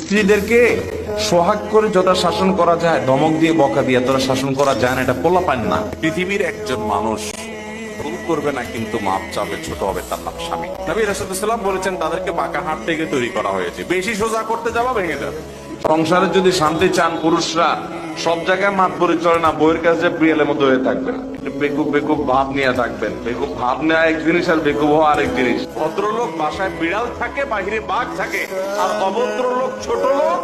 স্ত্রীদেরকে সোহাগ করে যত শাসন করা যায়, ধমক দিয়ে বকা দিয়ে তোরা শাসন করা যায় না, এটা পোলা পান না। পৃথিবীর একজন মানুষ ভুল করবে না, কিন্তু মাপ চাবে, ছোট হবে তার নাম স্বামী। নবী বলেছেন, তাদেরকে বাঁকা হাত থেকে তৈরি করা হয়েছে। বেশি সোজা করতে যাওয়া ভেঙে যাবে। সংসারে যদি শান্তি চান পুরুষরা, সব জায়গায় মাত চলে না বইয়ের কাছে প্রিয়ালের মধ্যে হয়ে থাকবেন বেকুব বেকুব ভাব নিয়ে থাকবেন। বেকুব ভাব নেওয়া এক জিনিস আর বেকুব হওয়া আরেক জিনিস। ভদ্রলোক বাসায় বিড়াল থাকে বাহিরে বাঘ থাকে। আর অভদ্র লোক ছোট লোক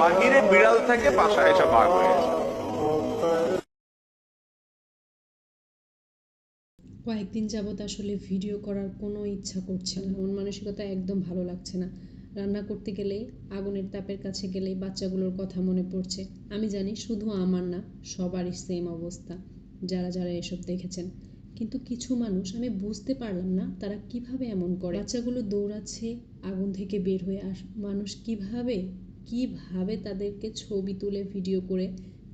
বাহিরে বিড়াল থাকে বাসায় এসে বাঘ হয়ে কয়েকদিন যাবৎ আসলে ভিডিও করার কোনো ইচ্ছা করছে না। মন মানসিকতা একদম ভালো লাগছে না। রান্না করতে গেলেই আগুনের তাপের কাছে গেলেই বাচ্চাগুলোর কথা মনে পড়ছে। আমি জানি শুধু আমার না সবারই সেম অবস্থা। যারা যারা এসব দেখেছেন। কিন্তু কিছু মানুষ, আমি বুঝতে পারলাম না তারা কীভাবে এমন করে। বাচ্চাগুলো দৌড়াচ্ছে, আগুন থেকে বের হয়ে আস মানুষ কীভাবে কীভাবে তাদেরকে ছবি তুলে ভিডিও করে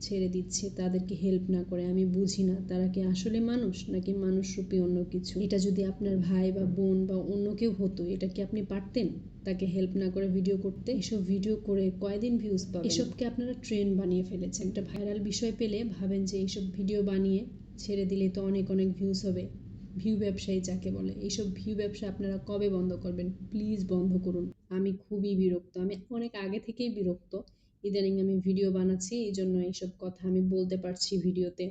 ছেড়ে দিচ্ছে, তাদেরকে হেল্প না করে, আমি বুঝি না, তারা কি আসলে মানুষ নাকি মানুষ মানুষরূপী অন্য কিছু? এটা যদি আপনার ভাই বা বোন বা অন্য কেউ হতো, এটা কি আপনি পারতেন তাকে হেল্প না করে ভিডিও করতে? এসব ভিডিও করে কয়দিন ভিউজ পাবেন? এসবকে আপনারা ট্রেন্ড বানিয়ে ফেলেছেন? একটা ভাইরাল বিষয় পেলে ভাবেন যে এইসব ভিডিও বানিয়ে ছেড়ে দিলে তো অনেক অনেক ভিউজ হবে। ভিউ ব্যবসায়ী যাকে বলে এইসব ভিউ ব্যবসা আপনারা কবে বন্ধ করবেন? প্লিজ বন্ধ করুন। আমি খুবই বিরক্ত, আমি অনেক আগে থেকেই বিরক্ত। ইদানিং আমি ভিডিও বানাচ্ছি এই জন্য এইসব কথা আমি বলতে পারছি ভিডিওতে।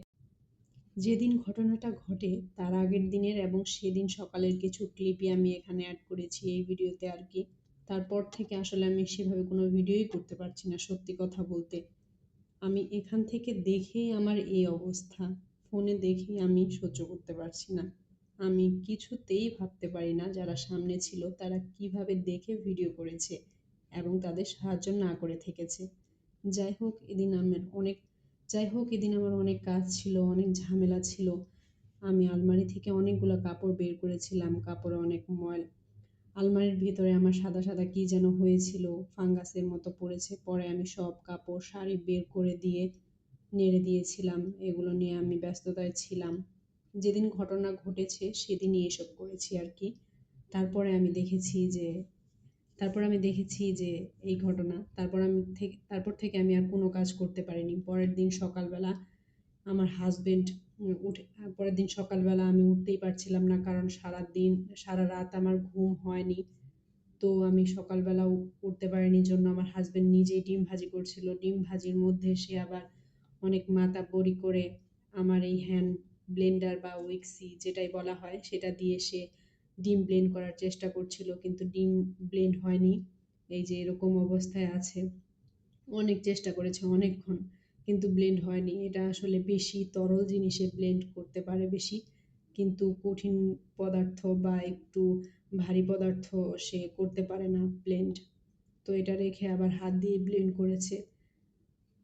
যেদিন ঘটনাটা ঘটে, তার আগের দিনের এবং সেদিন সকালের কিছু ক্লিপই আমি এখানে অ্যাড করেছি এই ভিডিওতে আর কি। তারপর থেকে আসলে আমি সেভাবে কোনো ভিডিওই করতে পারছি না, সত্যি কথা বলতে। আমি এখান থেকে দেখেই আমার এই অবস্থা। ফোনে দেখেই আমি সহ্য করতে পারছি না। আমি কিছুতেই ভাবতে পারি না যারা সামনে ছিল, তারা কীভাবে দেখে ভিডিও করেছে এবং তাদের সাহায্য না করে থেকেছে। যাই হোক এদিন আমার অনেক যাই হোক এদিন আমার অনেক কাজ ছিল, অনেক ঝামেলা ছিল। আমি আলমারি থেকে অনেকগুলো কাপড় বের করেছিলাম, কাপড়ে অনেক ময়ল। আলমারির ভিতরে আমার সাদা সাদা কি যেন হয়েছিল, ফাঙ্গাসের মতো পড়েছে। পরে আমি সব কাপড়, শাড়ি বের করে দিয়ে নেড়ে দিয়েছিলাম, এগুলো নিয়ে আমি ব্যস্ততায় ছিলাম। যেদিন ঘটনা ঘটেছে, সেদিনই এসব করেছি আর কি। তারপরে আমি দেখেছি যে তারপর আমি দেখেছি যে এই ঘটনা। তারপর আমি থেকে তারপর থেকে আমি আর কোনো কাজ করতে পারিনি। পরের দিন সকালবেলা আমার হাজবেন্ড উঠে, পরের দিন সকালবেলা আমি উঠতেই পারছিলাম না কারণ সারা দিন সারা রাত আমার ঘুম হয়নি। তো আমি সকালবেলা উঠতে পারিনি জন্য আমার হাজবেন্ড নিজেই ডিম ভাজি করছিল। ডিম ভাজির মধ্যে সে আবার অনেক মাথা বড়ি করে আমার এই হ্যান্ড ব্লেন্ডার বা উইক্সি যেটাই বলা হয়, সেটা দিয়ে সে ডিম ব্লেন্ড করার চেষ্টা করছিল, কিন্তু ডিম ব্লেন্ড হয়নি। এই যে এরকম অবস্থায় আছে, অনেক চেষ্টা করেছে অনেকক্ষণ, কিন্তু ব্লেন্ড হয়নি। এটা আসলে বেশি তরল জিনিসে ব্লেন্ড করতে পারে বেশি, কিন্তু কঠিন পদার্থ বা একটু ভারী পদার্থ সে করতে পারে না ব্লেন্ড তো এটা রেখে আবার হাত দিয়ে ব্লেন্ড করেছে।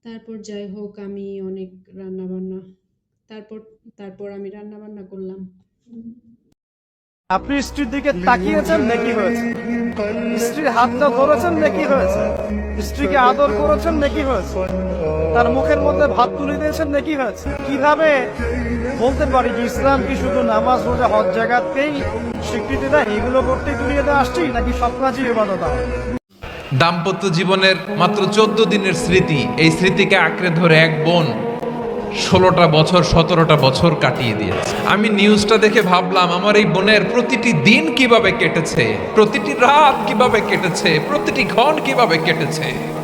তারপর যাই হোক, আমি অনেক রান্নাবান্না, তারপর তারপর আমি রান্নাবান্না করলাম। আপনি স্ত্রীর দিকে তাকিয়েছেন নাকি হয়েছে? স্ত্রীর হাতটা ধরেছেন নাকি হয়েছে? স্ত্রীকে আদর করেছেন নাকি হয়েছে? তার মুখের মধ্যে ভাত তুলে দিয়েছেন নাকি হয়েছে? কীভাবে বলতে পারি যে ইসলাম কি শুধু নামাজ, রোজা, হজ জায়গাতেই স্বীকৃতি দেয়? এগুলো করতে দুনিয়াতে আসছি নাকি সব কাজই দাম্পত্য জীবনের মাত্র চোদ্দ দিনের স্মৃতি, এই স্মৃতিকে আঁকড়ে ধরে এক বোন ষোলোটা বছর, সতেরোটা বছর কাটিয়ে দিয়েছে। আমি নিউজটা দেখে ভাবলাম, আমার এই বোনের প্রতিটি দিন কীভাবে কেটেছে? প্রতিটি রাত কীভাবে কেটেছে? প্রতিটি ক্ষণ কীভাবে কেটেছে?